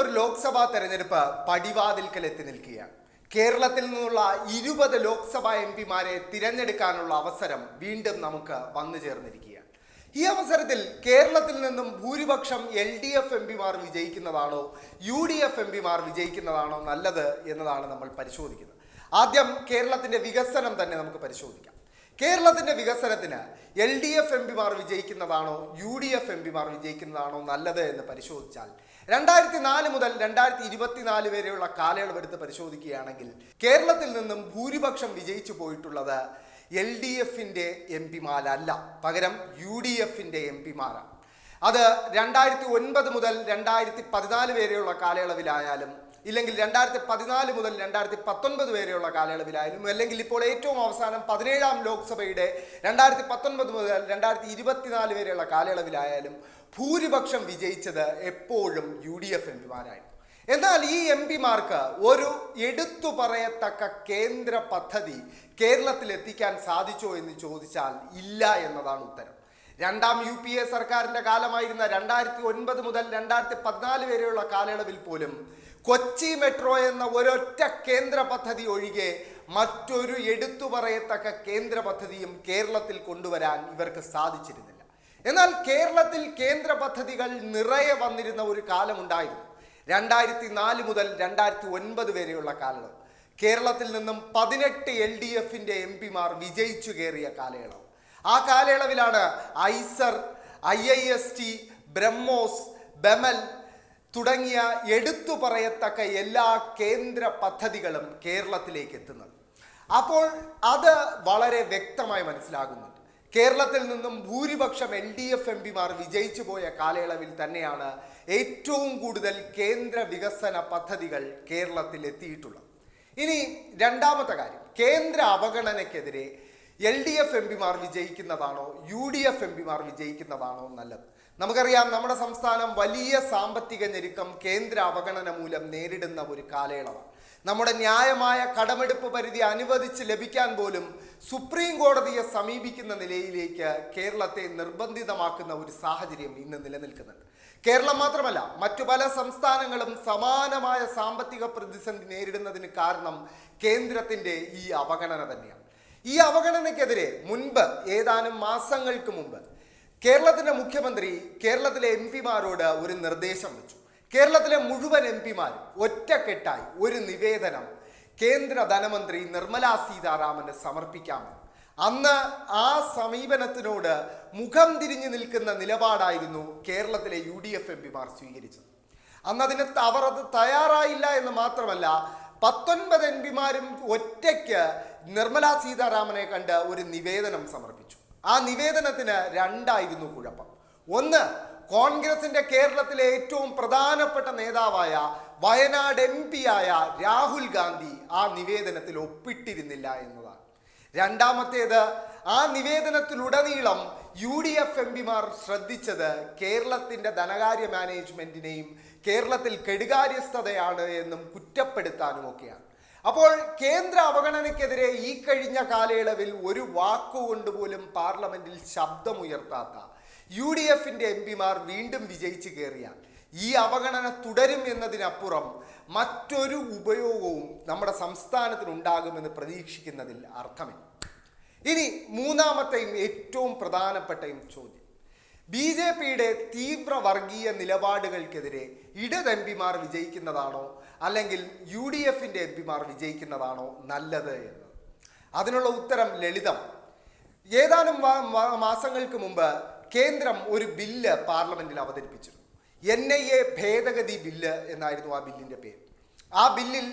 ഒരു ലോക്സഭാ തെരഞ്ഞെടുപ്പ് പടിവാതിൽക്കൽ എത്തി നിൽക്കുകയാണ്. കേരളത്തിൽ നിന്നുള്ള ഇരുപത് ലോക്സഭാ എം പിമാരെ തിരഞ്ഞെടുക്കാനുള്ള അവസരം വീണ്ടും നമുക്ക് വന്നു ചേർന്നിരിക്കുകയാണ്. ഈ അവസരത്തിൽ കേരളത്തിൽ നിന്നും ഭൂരിപക്ഷം എൽ ഡി എഫ് എം പിമാർ വിജയിക്കുന്നതാണോ യു ഡി എഫ് എം പിമാർ വിജയിക്കുന്നതാണോ നല്ലത് എന്നതാണ് നമ്മൾ പരിശോധിക്കുന്നത്. ആദ്യം കേരളത്തിന്റെ വികസനം തന്നെ നമുക്ക് പരിശോധിക്കാം. കേരളത്തിന്റെ വികസനത്തിന് എൽ ഡി എഫ് എം പിമാർ വിജയിക്കുന്നതാണോ യു ഡി എഫ് എം പിമാർ വിജയിക്കുന്നതാണോ നല്ലത് എന്ന് പരിശോധിച്ചാൽ രണ്ടായിരത്തി നാല് മുതൽ രണ്ടായിരത്തി ഇരുപത്തിനാല് വരെയുള്ള കാലയളവ് എടുത്ത് പരിശോധിക്കുകയാണെങ്കിൽ കേരളത്തിൽ നിന്നും ഭൂരിപക്ഷം വിജയിച്ചു പോയിട്ടുള്ളത് എൽ ഡി എഫിന്റെ എം പിമാരല്ല. പകരം യു ഡി എഫിന്റെ എം പിമാരാണ്. അത് രണ്ടായിരത്തി ഒൻപത് മുതൽ രണ്ടായിരത്തി പതിനാല് വരെയുള്ള കാലയളവിലായാലും ഇല്ലെങ്കിൽ രണ്ടായിരത്തി പതിനാല് മുതൽ രണ്ടായിരത്തി പത്തൊൻപത് വരെയുള്ള കാലയളവിലായാലും അല്ലെങ്കിൽ ഇപ്പോൾ ഏറ്റവും അവസാനം പതിനേഴാം ലോക്സഭയുടെ രണ്ടായിരത്തി പത്തൊൻപത് മുതൽ രണ്ടായിരത്തി ഇരുപത്തിനാല് വരെയുള്ള കാലയളവിലായാലും ഭൂരിപക്ഷം വിജയിച്ചത് എപ്പോഴും യു ഡി എഫ് എം പിമാരായിരുന്നു. എന്നാൽ ഈ എം പിമാർക്ക് ഒരു എടുത്തു പറയത്തക്ക കേന്ദ്ര പദ്ധതി കേരളത്തിൽ എത്തിക്കാൻ സാധിച്ചോ എന്ന് ചോദിച്ചാൽ ഇല്ല എന്നതാണ് ഉത്തരം. രണ്ടാം യു പി എ സർക്കാരിന്റെ കാലമായിരുന്ന രണ്ടായിരത്തി ഒൻപത് മുതൽ രണ്ടായിരത്തി പതിനാല് വരെയുള്ള കാലയളവിൽ പോലും കൊച്ചി മെട്രോ എന്ന ഒരൊറ്റ കേന്ദ്ര പദ്ധതി ഒഴികെ മറ്റൊരു എടുത്തു പറയത്തക്ക കേന്ദ്ര പദ്ധതിയും കേരളത്തിൽ കൊണ്ടുവരാൻ ഇവർക്ക് സാധിച്ചിരുന്നില്ല. എന്നാൽ കേരളത്തിൽ കേന്ദ്ര പദ്ധതികൾ നിറയെ വന്നിരുന്ന ഒരു കാലമുണ്ടായിരുന്നു രണ്ടായിരത്തി നാല് മുതൽ രണ്ടായിരത്തി ഒൻപത് വരെയുള്ള കാലയളവ്. കേരളത്തിൽ നിന്നും പതിനെട്ട് എൽ ഡി എഫിന്റെ എം പിമാർ വിജയിച്ചു കയറിയ കാലയളവ്. ആ കാലയളവിലാണ് IISER I I S T BrahMos BEML തുടങ്ങിയ എടുത്തു പറയത്തക്ക എല്ലാ കേന്ദ്ര പദ്ധതികളും കേരളത്തിലേക്ക് എത്തുന്നത്. അപ്പോൾ അത് വളരെ വ്യക്തമായി മനസ്സിലാകുന്നുണ്ട്. കേരളത്തിൽ നിന്നും ഭൂരിപക്ഷം എൽ ഡി എഫ് എം പിമാർ വിജയിച്ചു പോയ കാലയളവിൽ തന്നെയാണ് ഏറ്റവും കൂടുതൽ കേന്ദ്ര വികസന പദ്ധതികൾ കേരളത്തിൽ എത്തിയിട്ടുള്ളത്. ഇനി രണ്ടാമത്തെ കാര്യം കേന്ദ്ര അവഗണനയ്ക്കെതിരെ എൽ ഡി എഫ് എം പിമാർ വിജയിക്കുന്നതാണോ? യു ഡി എഫ് എം പിമാർ വിജയിക്കുന്നതാണോ നല്ലത്? നമുക്കറിയാം നമ്മുടെ സംസ്ഥാനം വലിയ സാമ്പത്തിക ഞെരുക്കം കേന്ദ്ര അവഗണന മൂലം നേരിടുന്ന ഒരു കാലയളവാണ്. നമ്മുടെ ന്യായമായ കടമെടുപ്പ് പരിധി അനുവദിച്ച് ലഭിക്കാൻ പോലും സുപ്രീം കോടതിയെ സമീപിക്കുന്ന നിലയിലേക്ക് കേരളത്തെ നിർബന്ധിതമാക്കുന്ന ഒരു സാഹചര്യം ഇന്ന് നിലനിൽക്കുന്നുണ്ട്. കേരളം മാത്രമല്ല മറ്റു പല സംസ്ഥാനങ്ങളും സമാനമായ സാമ്പത്തിക പ്രതിസന്ധി നേരിടുന്നതിന് കാരണം കേന്ദ്രത്തിന്റെ ഈ അവഗണന തന്നെയാണ്. ഈ അവഗണനയ്ക്കെതിരെ മുൻപ് ഏതാനും മാസങ്ങൾക്ക് മുമ്പ് കേരളത്തിന്റെ മുഖ്യമന്ത്രി കേരളത്തിലെ എം പിമാരോട് ഒരു നിർദ്ദേശം വെച്ചു. കേരളത്തിലെ മുഴുവൻ എം പിമാരും ഒറ്റക്കെട്ടായി ഒരു നിവേദനം കേന്ദ്ര ധനമന്ത്രി നിർമ്മലാ സീതാരാമന് സമർപ്പിക്കാമെന്ന് അന്ന് ആ സമീപനത്തിനോട് മുഖം തിരിഞ്ഞു നിൽക്കുന്ന നിലപാടായിരുന്നു കേരളത്തിലെ യു ഡി എഫ് എം പിമാർ സ്വീകരിച്ചത്. അന്ന് അതിന് അവർ അത് തയ്യാറായില്ല എന്ന് മാത്രമല്ല പത്തൊൻപത് എം പിമാരും ഒറ്റയ്ക്ക് നിർമ്മലാ സീതാരാമനെ കണ്ട് ഒരു നിവേദനം സമർപ്പിച്ചു. ആ നിവേദനത്തിന് രണ്ടായിരുന്നു കുഴപ്പം. ഒന്ന് കോൺഗ്രസിന്റെ കേരളത്തിലെ ഏറ്റവും പ്രധാനപ്പെട്ട നേതാവായ വയനാട് എം ആയ രാഹുൽ ഗാന്ധി ആ നിവേദനത്തിൽ ഒപ്പിട്ടിരുന്നില്ല എന്നതാണ്. രണ്ടാമത്തേത് ആ നിവേദനത്തിലുടനീളം യു ഡി എഫ് എം പിമാർ ശ്രദ്ധിച്ചത് കേരളത്തിന്റെ ധനകാര്യ മാനേജ്മെന്റിനെയും കേരളത്തിൽ കെടുകാര്യസ്ഥതയാണ് എന്നും കുറ്റപ്പെടുത്താനും ഒക്കെയാണ് അപ്പോൾ കേന്ദ്ര അവഗണനയ്ക്കെതിരെ ഈ കഴിഞ്ഞ കാലയളവിൽ ഒരു വാക്കുകൊണ്ട് പോലും പാർലമെന്റിൽ ശബ്ദമുയർത്താത്ത യു ഡി എഫിന്റെ എം പിമാർ വീണ്ടും വിജയിച്ചു കയറിയാൽ ഈ അവഗണന തുടരും എന്നതിനപ്പുറം മറ്റൊരു ഉപയോഗവും നമ്മുടെ സംസ്ഥാനത്തിന് ഉണ്ടാകുമെന്ന് പ്രതീക്ഷിക്കുന്നതിൽ അർത്ഥമില്ല. ഇനി മൂന്നാമത്തെയും ഏറ്റവും പ്രധാനപ്പെട്ടയും ചോദ്യം. ബി ജെ പിയുടെ തീവ്ര വർഗീയ നിലപാടുകൾക്കെതിരെ ഇടത് എം പിമാർ വിജയിക്കുന്നതാണോ അല്ലെങ്കിൽ യു ഡി എഫിന്റെ എം പിമാർ വിജയിക്കുന്നതാണോ നല്ലത് എന്ന്? അതിനുള്ള ഉത്തരം ലളിതം. ഏതാനും മാസങ്ങൾക്ക് മുമ്പ് കേന്ദ്രം ഒരു ബില്ല് പാർലമെന്റിൽ അവതരിപ്പിച്ചിരുന്നു. എൻ ഐ എ ഭേദഗതി ബില്ല് എന്നായിരുന്നു ആ ബില്ലിന്റെ പേര്. ആ ബില്ലിൽ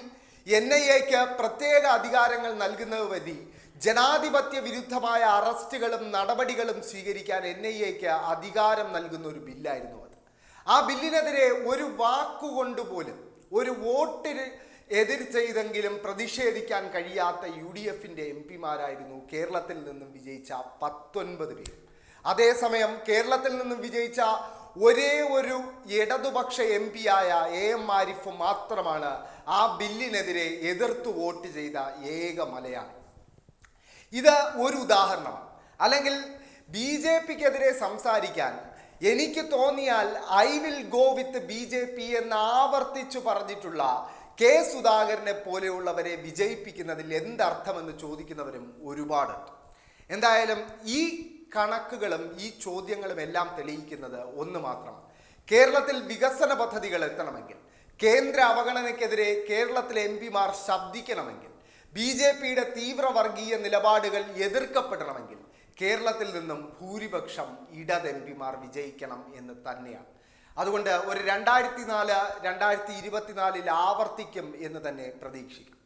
എൻ ഐ എക്ക് പ്രത്യേക അധികാരങ്ങൾ നൽകുന്നത് വഴി ജനാധിപത്യ വിരുദ്ധമായ അറസ്റ്റുകളും നടപടികളും സ്വീകരിക്കാൻ എൻ ഐ എക്ക് അധികാരം നൽകുന്ന ഒരു ബില്ലായിരുന്നു അത്. ആ ബില്ലിനെതിരെ ഒരു വാക്കുകൊണ്ട് പോലും ഒരു വോട്ടിന് എതിർ ചെയ്തെങ്കിലും പ്രതിഷേധിക്കാൻ കഴിയാത്ത യു ഡി എഫിന്റെ എം പിമാരായിരുന്നു കേരളത്തിൽ നിന്നും വിജയിച്ച പത്തൊൻപത് പേർ അതേസമയം കേരളത്തിൽ നിന്നും വിജയിച്ച ഒരേ ഒരു ഇടതുപക്ഷ എം ആയ എ എം ആരിഫ് മാത്രമാണ് ആ ബില്ലിനെതിരെ എതിർത്ത് വോട്ട് ചെയ്ത ഏക മലയാളി. ഇത് ഒരു ഉദാഹരണമാണ്. അല്ലെങ്കിൽ ബി ജെ പിക്കെതിരെ സംസാരിക്കാൻ എനിക്ക് തോന്നിയാൽ I will go with B J P എന്ന് ആവർത്തിച്ചു പറഞ്ഞിട്ടുള്ള കെ സുധാകരനെ പോലെയുള്ളവരെ വിജയിപ്പിക്കുന്നതിൽ എന്തർത്ഥമെന്ന് ചോദിക്കുന്നവരും ഒരുപാടുണ്ട്. എന്തായാലും ഈ കണക്കുകളും ഈ ചോദ്യങ്ങളും എല്ലാം തെളിയിക്കുന്നത് ഒന്ന് മാത്രമാണ് കേരളത്തിൽ വികസന പദ്ധതികൾ എത്തണമെങ്കിൽ കേന്ദ്ര അവഗണനയ്ക്കെതിരെ കേരളത്തിലെ എം പിമാർ ശബ്ദിക്കണമെങ്കിൽ ബി ജെ പിയുടെ തീവ്ര വർഗീയ നിലപാടുകൾ എതിർക്കപ്പെടണമെങ്കിൽ കേരളത്തിൽ നിന്നും ഭൂരിപക്ഷം ഇടത് എം പിമാർ വിജയിക്കണം എന്ന് തന്നെയാണ്. അതുകൊണ്ട് ഒരു രണ്ടായിരത്തി നാല് രണ്ടായിരത്തി ഇരുപത്തിനാലിൽ ആവർത്തിക്കും എന്ന് തന്നെ പ്രതീക്ഷിക്കും.